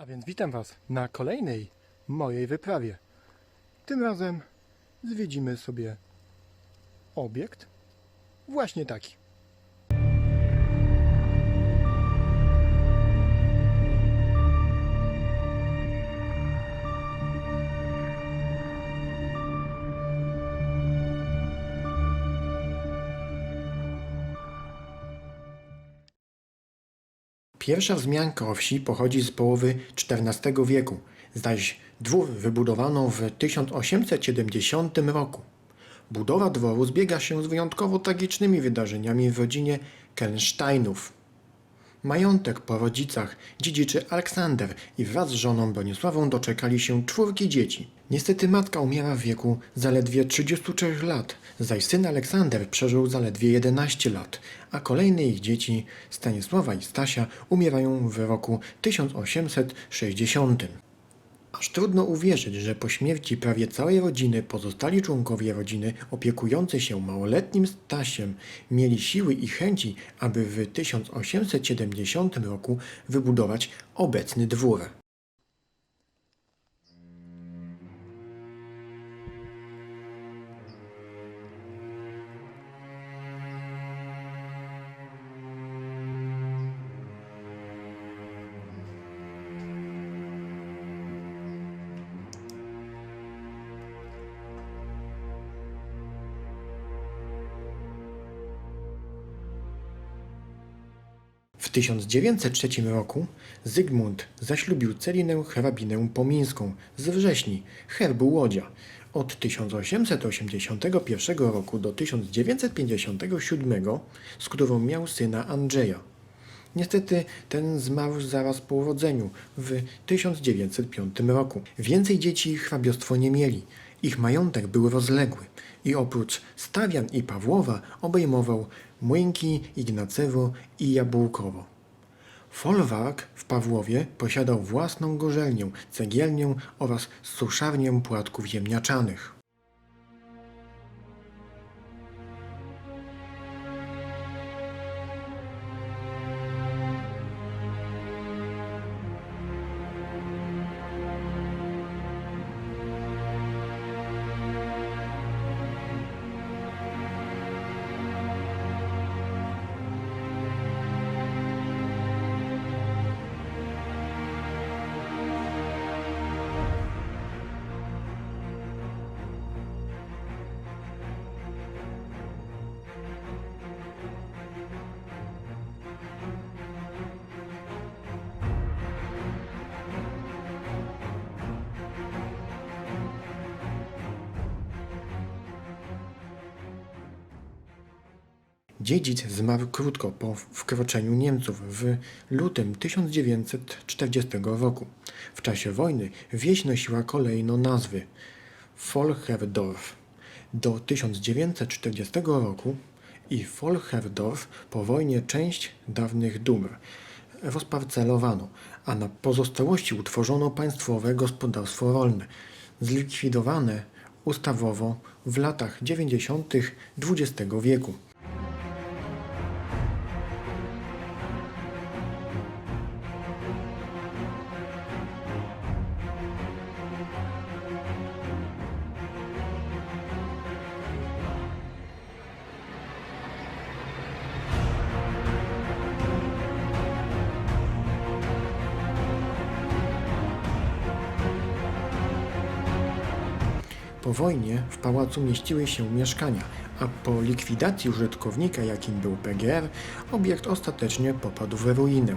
A więc witam Was na kolejnej mojej wyprawie. Tym razem zwiedzimy sobie obiekt właśnie taki. Pierwsza wzmianka o wsi pochodzi z połowy XIV wieku, zaś dwór wybudowano w 1870 roku. Budowa dworu zbiega się z wyjątkowo tragicznymi wydarzeniami w rodzinie Kelnsteinów. Majątek po rodzicach dziedziczy Aleksander i wraz z żoną Bronisławą doczekali się czwórki dzieci. Niestety matka umiera w wieku zaledwie 33 lat, zaś syn Aleksander przeżył zaledwie 11 lat, a kolejne ich dzieci Stanisława i Stasia umierają w roku 1860. Aż trudno uwierzyć, że po śmierci prawie całej rodziny pozostali członkowie rodziny opiekujący się małoletnim Stasiem mieli siły i chęci, aby w 1870 roku wybudować obecny dwór. W 1903 roku Zygmunt zaślubił Celinę hrabinę pomińską z Wrześni, herbu Łodzia. Od 1881 roku do 1957, z którą miał syna Andrzeja. Niestety ten zmarł zaraz po urodzeniu w 1905 roku. Więcej dzieci hrabiostwo nie mieli. Ich majątek był rozległy i oprócz Stawian i Pawłowa obejmował Młynki, Ignacewo i Jabłkowo. Folwark w Pawłowie posiadał własną gorzelnię, cegielnię oraz suszarnię płatków ziemniaczanych. Dziedzic zmarł krótko po wkroczeniu Niemców w lutym 1940 roku. W czasie wojny wieś nosiła kolejno nazwy Volcherdorf do 1940 roku i Volcherdorf po wojnie część dawnych dóbr rozparcelowano, a na pozostałości utworzono państwowe gospodarstwo rolne, zlikwidowane ustawowo w latach 90. XX wieku. Po wojnie w pałacu mieściły się mieszkania, a po likwidacji użytkownika, jakim był PGR, obiekt ostatecznie popadł w ruinę.